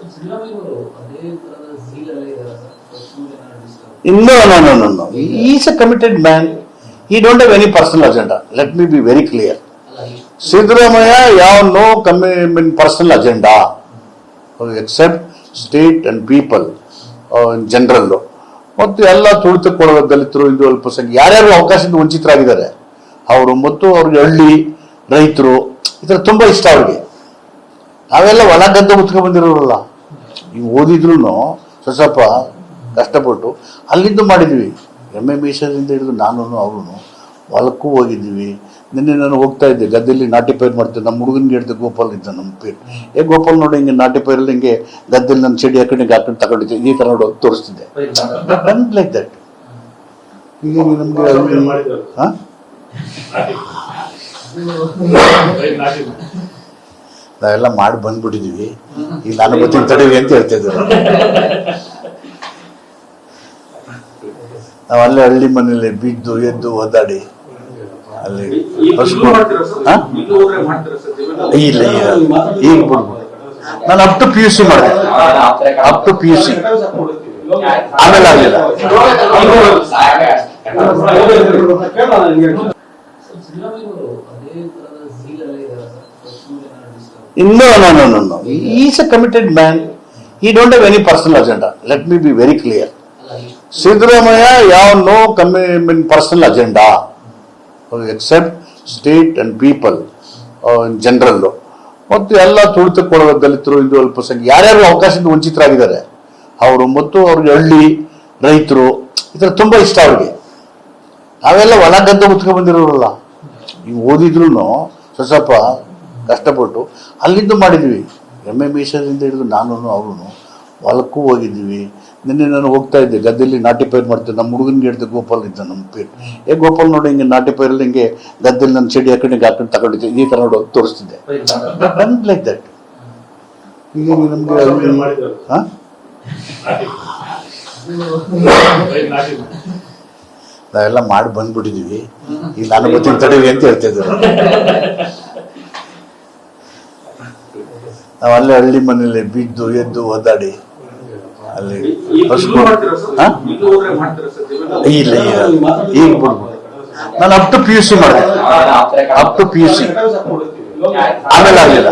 Is a committed man. He don't have any personal agenda. Let me be very clear. ಅಲ್ಲ ಇಷ್ಟು ಸಿದ್ದರಾಮಯ್ಯ ಯಾವ no ಕಮ್ಮಿ mean personal agenda except state and people general general ಮತ್ತು ಎಲ್ಲ ತುಳಿತಕ್ಕೊಳಗ ದಲಿತರು ಹಿಂದೂ ಅಲ್ಪಸಂಖ್ಯೆ ಯಾರ್ಯಾರು ಅವಕಾಶದಿಂದ ವಂಚಿತರಾಗಿದ್ದಾರೆ, ಅವರು ಮತ್ತು ಅವ್ರಿಗೆ ಹಳ್ಳಿ ರೈತರು, ಈ ಥರ ತುಂಬ ಇಷ್ಟ ಅವ್ರಿಗೆ ನಾವೆಲ್ಲ ಹೊಲ ಗದ್ದೆ ಮುತ್ಕೊಂಡು ಬಂದಿರೋರಲ್ಲ. ನೀವು ಓದಿದ್ರು ಸಸಪ್ಪ ಕಷ್ಟಪಟ್ಟು ಅಲ್ಲಿಂದ ಮಾಡಿದ್ವಿ. ಎಂ ಎ ಹಿಡಿದು ನಾನು ಅವರು ಹೊಲಕ್ಕೂ ಹೋಗಿದ್ದೀವಿ. ನಿನ್ನೆ ನಾನು ಹೋಗ್ತಾ ಇದ್ದೆ. ಗದ್ದೆಯಲ್ಲಿ ನಾಟಿ ಪೈರ್ ಮಾಡ್ತಿದ್ದೆ. ನಮ್ಮ ಹುಡುಗನಿಗೆ ಹೇಳಿದೆ ಗೋಪಾಲ್ ಇದ್ದ ನಮ್ಮ ಪೇರ್. ಏ ಗೋಪಾಲ್ ನೋಡಿ ಹಿಂಗೆ ನಾಟಿ ಪೈರಲ್ಲಿ ಹಿಂಗೆ ಗದ್ದೆಲ್ಲಿ ನನ್ನ ಚಡಿ ಹಾಕೊಂಡು ಹಿಂಗೆ ಹಾಕೊಂಡು ತಗೊಂಡಿದ್ದೆ. ಈ ಥರ ನೋಡಿ ತೋರಿಸ್ತಿದ್ದೆ. ಲೈಕ್ ದಟ್ ಈಗ ನಮಗೆ ಹಾಂ? ನಾವೆಲ್ಲ ಮಾಡಿ ಬಂದ್ಬಿಟ್ಟಿದೀವಿ. ಈಗ ನಾನು ಗೊತ್ತಿನ ತಡೀವಿ ಅಂತ ಹೇಳ್ತಿದ್ರು. ನಾವು ಅಲ್ಲೇ ಹಳ್ಳಿ ಮನೇಲಿ ಬಿದ್ದು ಎದ್ದು ಒದ್ದಾಡಿ. ಅಲ್ಲಿ ಇಲ್ಲ ಈಗ ಬಿಡ್ಬೋದು ನಾನು up to P U C ಮಾಡಿದೆ. Up to P U C ಆಮೇಲೆ ಆಗಲಿಲ್ಲ. No, no, no, no, no. He is a committed man. He don't have any personal agenda. Let me be very clear. ಇಷ್ಟು ಸಿದ್ದರಾಮಯ್ಯ ಯಾವ no ಕಮ್ಮಿ mean personal agenda except state and people in ಮತ್ತು ಎಲ್ಲ ತುಳಿತಕ್ಕೊಳಗ ದಲಿತರು ಹಿಂದೂ ಅಲ್ಪಸಂಖ್ಯೆ ಯಾರ್ಯಾರು ಅವಕಾಶದಿಂದ ವಂಚಿತರಾಗಿದ್ದಾರೆ ಅವರು ಮತ್ತು ಅವ್ರಿಗೆ ಹಳ್ಳಿ ರೈತರು ಈ ಥರ ತುಂಬ ಇಷ್ಟ ಅವ್ರಿಗೆ ನಾವೆಲ್ಲ ಒಳ ಗದ್ದೆ ಮುತ್ಕೊಂಡು ಬಂದಿರೋರಲ್ಲ ನೀವು ಓದಿದ್ರು ಸ್ವಲ್ಪ ಕಷ್ಟಪಟ್ಟು ಅಲ್ಲಿಂದ ಮಾಡಿದ್ವಿ ಎಂ ಎ ಮೀಸದಿಂದ ಹಿಡಿದು ನಾನು ಅವ್ರುನು ಹೊಲಕ್ಕೂ ಹೋಗಿದ್ದೀವಿ. ನಿನ್ನೆ ನಾನು ಹೋಗ್ತಾ ಇದ್ದೆ ಗದ್ದೆಯಲ್ಲಿ ನಾಟಿ ಪೈರ್ ಮಾಡ್ತಿದ್ದೆ. ನಮ್ಮ ಹುಡುಗನಿಗೆ ಹಿಡಿದು ಗೋಪಾಲ್ ಇದ್ದ ನಮ್ಮ ಪೇರು. ಏ ಗೋಪಾಲ್ ನೋಡಿ ಹಿಂಗೆ ನಾಟಿ ಪೈರಲ್ಲಿ ಹಿಂಗೆ ಗದ್ದೆಯಲ್ಲಿ ನನ್ನ ಚಡಿ ಹಾಕೊಂಡು ಹಿಂಗೆ ಹಾಕೊಂಡು ತಗೊಂಡಿದ್ದೆ. ಈ ಥರ ನೋಡಿ ತೋರಿಸ್ತಿದ್ದೆ. ಲೈಕ್ ದಟ್ ಈಗ ನಮಗೆ ಹಾಂ ನಾವೆಲ್ಲ ಮಾಡಿ ಬಂದ್ಬಿಟ್ಟಿದೀವಿ ಈಗ ನಾನು ಗೊತ್ತಿನ ತಡೀವಿ ಅಂತ ಹೇಳ್ತಿದ್ರು. ನಾವು ಅಲ್ಲೇ ಹಳ್ಳಿ ಮನೇಲಿ ಬಿದ್ದು ಎದ್ದು ಒದ್ದಾಡಿ ಅಲ್ಲಿ? ಇಲ್ಲ ಈಗ ಬಿಡ್ಬೋದು ನಾನು up to P U C ಮಾಡಿದೆ up to P U C ಆಮೇಲೆ ಆಗಲಿಲ್ಲ